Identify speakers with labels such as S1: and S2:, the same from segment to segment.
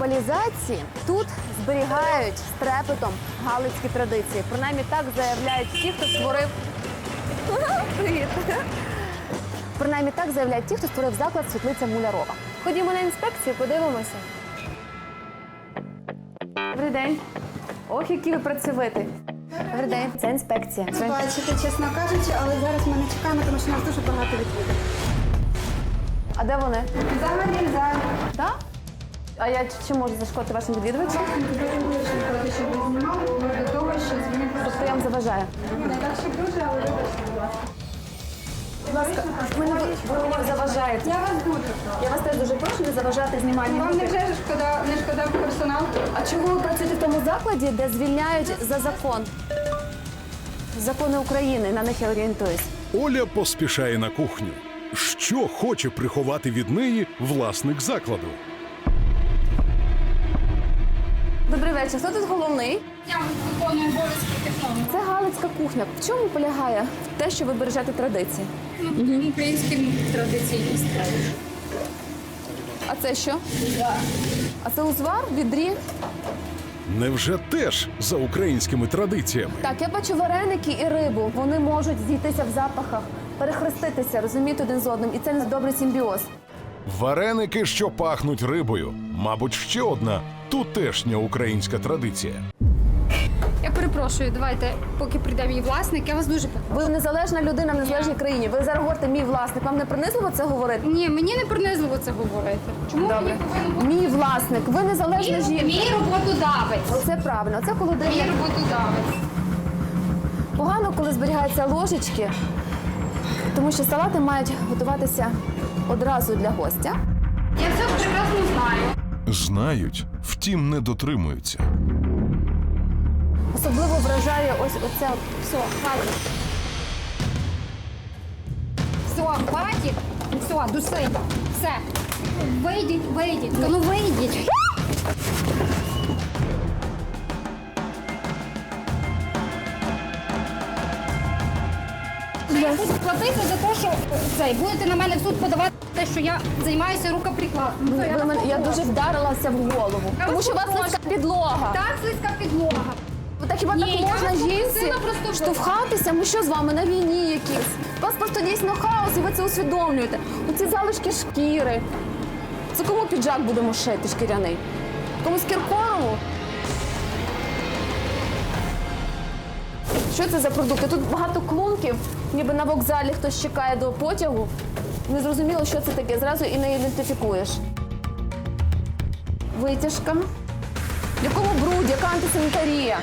S1: глобалізації тут зберігають з трепетом галицькі традиції. Принаймні так заявляють ті, хто створив. Привіт. Принаймні так заявляють ті, хто створив заклад світлиця Мулярова. Ходімо на інспекцію, подивимося. Добрий день. Ох, які ви працьовити. Добрий день. Це інспекція. Це...
S2: Бачите, чесно кажучи, але зараз ми не чекаємо, тому що нас дуже багато відвідів.
S1: А де вони?
S2: Зараз.
S1: Так? А я чи- можу зашкодити вашим відвідувачам? Тобто я вам заважаю.
S2: Не так, щоб дуже, але вибачте, будь ласка.
S1: Будь ласка, ви, мені заважаєте.
S2: Я вас дуже прошу.
S1: Я вас теж дуже прошу не заважати знімальні
S2: Вам не
S1: групи.
S2: вже ж шкода, не шкода персонал?
S1: А чому ви працюєте в тому закладі, де звільняють за закон? Закони України, на них я орієнтуюсь.
S3: Оля поспішає на кухню. Що хоче приховати від неї власник закладу?
S1: Добрий вечір. Хто тут головний?
S2: Я виконую обов'язки технолога.
S1: Це Галицька кухня. В чому полягає те, що ви бережете традиції?
S2: Українським традиційним стравам.
S1: А це що? А це узвар, відрі.
S3: Невже теж за українськими традиціями?
S1: Так, я бачу вареники і рибу. Вони можуть зійтися в запахах, перехреститися, розуміти один з одним, і це не добрий симбіоз.
S3: Вареники, що пахнуть рибою. Мабуть, ще одна тутешня українська традиція.
S2: Я перепрошую, давайте, поки прийде мій власник, я вас дуже
S1: Ви незалежна людина в незалежній країні. Ви зараз говорите мій власник. Вам не принизливо це говорити?
S2: Ні, мені не принизливо це говорити. Чому
S1: Добре.
S2: мені повинно бути?
S1: Мій власник, ви незалежна
S2: Мій,
S1: жінка.
S2: мій роботодавець.
S1: Це правильно. Це
S2: Мій
S1: холодильник.
S2: роботодавець.
S1: Погано, коли зберігаються ложечки, тому що салати мають готуватися одразу для гостя.
S2: Я все прекрасно знаю.
S3: Знають, втім, не дотримуються.
S1: Особливо вражає ось оце. от. Все, хватить.
S2: Все, хватить. Все, дуси. Все. Вийдіть, вийдіть. Ну вийдіть. Я буду платити за те, що цей, будете на мене в суд подавати те, що я займаюся рукоприкладом. Ну,
S1: Ви
S2: я
S1: мене- я дуже вдарилася в голову. Тому що у вас слизька підлога.
S2: Так, слизька підлога.
S1: Ну, Так хіба
S2: Ні,
S1: так
S2: я
S1: можна
S2: вас
S1: жінці
S2: попросила просто
S1: штовхатися? Ми що з вами на війні якісь? У вас просто дійсно хаос, і ви це усвідомлюєте. Оці залишки шкіри. Це кому піджак будемо шити шкіряний? Комусь Кіркорову? Що це за продукти? Тут багато клунків, ніби на вокзалі хтось чекає до потягу. Не зрозуміло, що це таке. Зразу і не ідентифікуєш. Витяжка. В якому бруд, яка антисанітарія?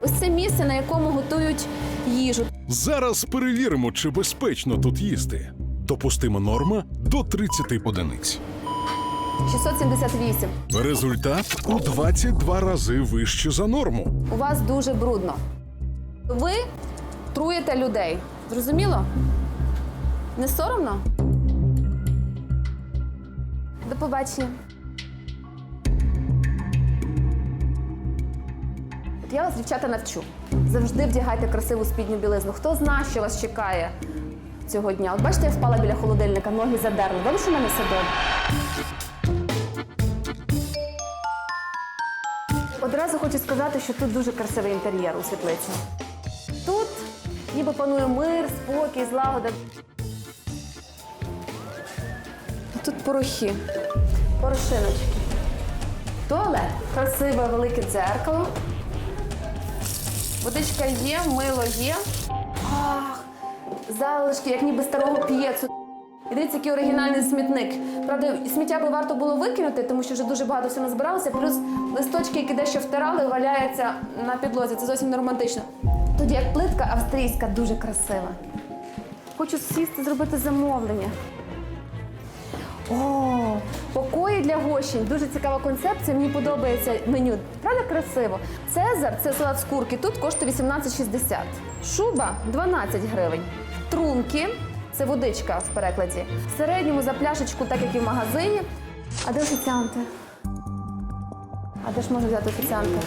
S1: Ось це місце, на якому готують їжу.
S3: Зараз перевіримо, чи безпечно тут їсти. Допустима норма до 30 одиниць.
S1: 678.
S3: Результат у 22 рази вище за норму.
S1: У вас дуже брудно. Ви труєте людей. Зрозуміло? Не соромно? До побачення. От я вас, дівчата, навчу. Завжди вдягайте красиву спідню білизну. Хто знає, що вас чекає цього дня? От бачите, я впала біля холодильника, ноги задерли. Добре, що мене все. Одразу хочу сказати, що тут дуже красивий інтер'єр у світлиці. Тут ніби панує мир, спокій, злагода. Порохи, порошиночки. Туалет. Красиве велике дзеркало. Водичка є, мило є. Ах, залишки, як ніби старого п'єцу. І дивіться, який оригінальний смітник. Правда, сміття би варто було викинути, тому що вже дуже багато всього назбиралося. Плюс листочки, які дещо втирали, валяються на підлозі. Це зовсім не романтично. Тут як плитка австрійська, дуже красива. Хочу сісти, зробити замовлення. О, покої для гощень. Дуже цікава концепція. Мені подобається меню. Правда красиво? Цезар це салат з курки. Тут коштує 18,60. Шуба 12 гривень. Трунки це водичка в перекладі. В середньому за пляшечку, так як і в магазині. А де офіціанти? А де ж можна взяти офіціанта?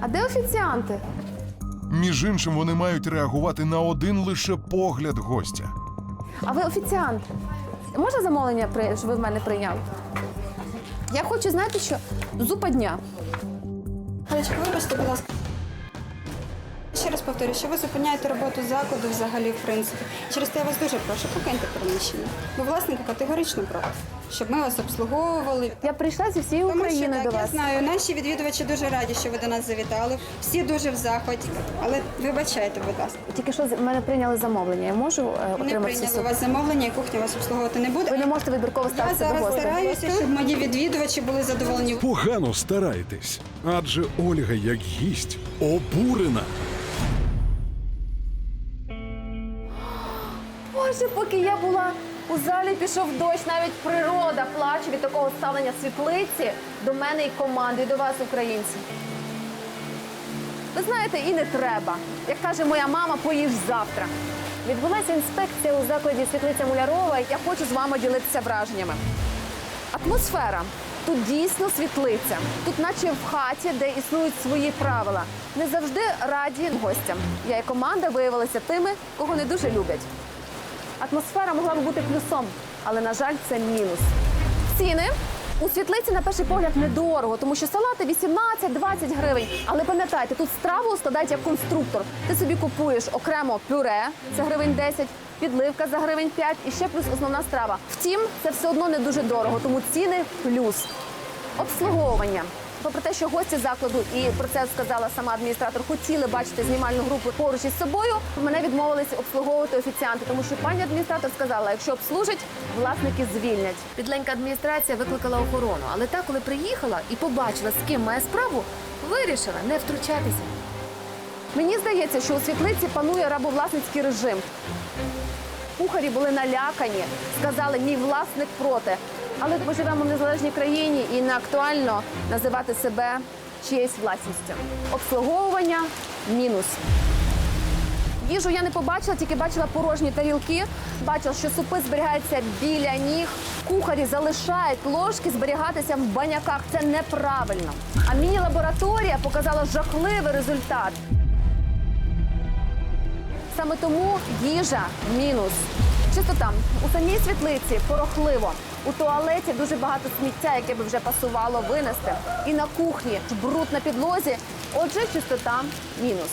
S1: А де офіціанти?
S4: Між іншим, вони мають реагувати на один лише погляд гостя.
S1: А ви офіціант? Можна замовлення, щоб ви в мене прийняли? Я хочу знати, що зупа дня.
S5: Галечка, вибачте, будь ласка. Ще раз повторю, що ви зупиняєте роботу закладу взагалі, в принципі. Через те я вас дуже прошу, покиньте приміщення. Бо власники категорично проти, щоб ми вас обслуговували.
S1: Я прийшла зі всієї
S5: Тому що
S1: України
S5: так,
S1: до
S5: я
S1: вас.
S5: знаю, наші відвідувачі дуже раді, що ви до нас завітали. Всі дуже в захваті. Але вибачайте, будь ласка.
S1: Тільки що з мене прийняли замовлення. Я можу е,
S5: Не
S1: отримати
S5: прийняли у
S1: суп?
S5: вас замовлення, і кухня вас обслуговувати не буде.
S1: Ви не можете вибірково
S5: Я
S1: ставитися до
S5: зараз
S1: гостей.
S5: стараюся, щоб мої відвідувачі були задоволені.
S3: Погано стараєтесь, адже Ольга, як гість, обурена.
S1: Боже, поки я була у залі, пішов дощ, навіть природа плаче від такого ставлення світлиці до мене і команди, і до вас, українці. Ви знаєте, і не треба. Як каже моя мама, поїж завтра. Відбулася інспекція у закладі світлиця Мулярова. Я хочу з вами ділитися враженнями. Атмосфера. Тут дійсно світлиця. Тут, наче в хаті, де існують свої правила. Не завжди раді гостям. Я і команда виявилися тими, кого не дуже люблять. Атмосфера могла б бути плюсом, але, на жаль, це мінус. Ціни у світлиці на перший погляд недорого, тому що салати 18-20 гривень. Але пам'ятайте, тут страву складають як конструктор. Ти собі купуєш окремо пюре, це гривень 10, підливка за гривень 5 і ще плюс основна страва. Втім, це все одно не дуже дорого, тому ціни плюс. Обслуговування. Попри те, що гості закладу, і про це сказала сама адміністратор, хотіли бачити знімальну групу поруч із собою, мене відмовилися обслуговувати офіціанти, тому що пані адміністратор сказала, якщо обслужать, власники звільнять. Підленька адміністрація викликала охорону, але та, коли приїхала і побачила, з ким має справу, вирішила не втручатися. Мені здається, що у світлиці панує рабовласницький режим. Кухарі були налякані, сказали, мій власник проти. Але ми живемо в незалежній країні і не актуально називати себе чиєюсь власністю. Обслуговування мінус. Їжу я не побачила, тільки бачила порожні тарілки. Бачила, що супи зберігаються біля ніг. Кухарі залишають ложки зберігатися в баняках. Це неправильно. А міні-лабораторія показала жахливий результат. Саме тому їжа мінус. Чистота. У самій світлиці порохливо. У туалеті дуже багато сміття, яке би вже пасувало винести. І на кухні бруд на підлозі. Отже, чистота мінус.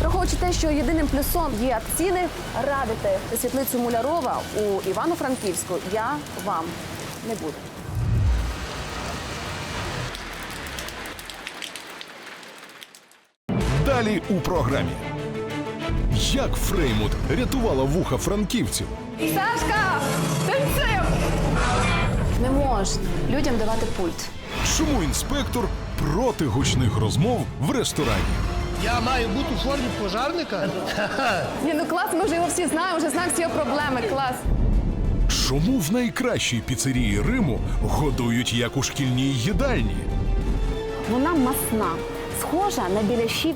S1: Враховуючи те, що єдиним плюсом є ціни, радити світлицю Мулярова у Івано-Франківську я вам не буду.
S3: Далі у програмі. Як Фреймут рятувала вуха франківців?
S1: Сашка! Не можна людям давати пульт.
S3: Чому інспектор проти гучних розмов в ресторані?
S6: Я маю бути у формі пожарника?
S1: Ні, ну клас, ми вже його всі знаємо, вже знаємо всі його проблеми. Клас.
S3: Чому в найкращій піцерії Риму годують як у шкільній їдальні?
S1: Вона масна, схожа на біляшів.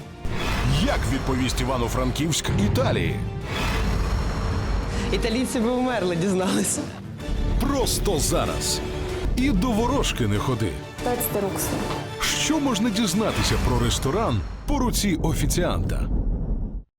S3: Як відповість Івано-Франківськ Італії?
S7: Італійці би вмерли, дізналися.
S3: Просто зараз. І до ворожки не ходи. Що можна дізнатися про ресторан по руці офіціанта?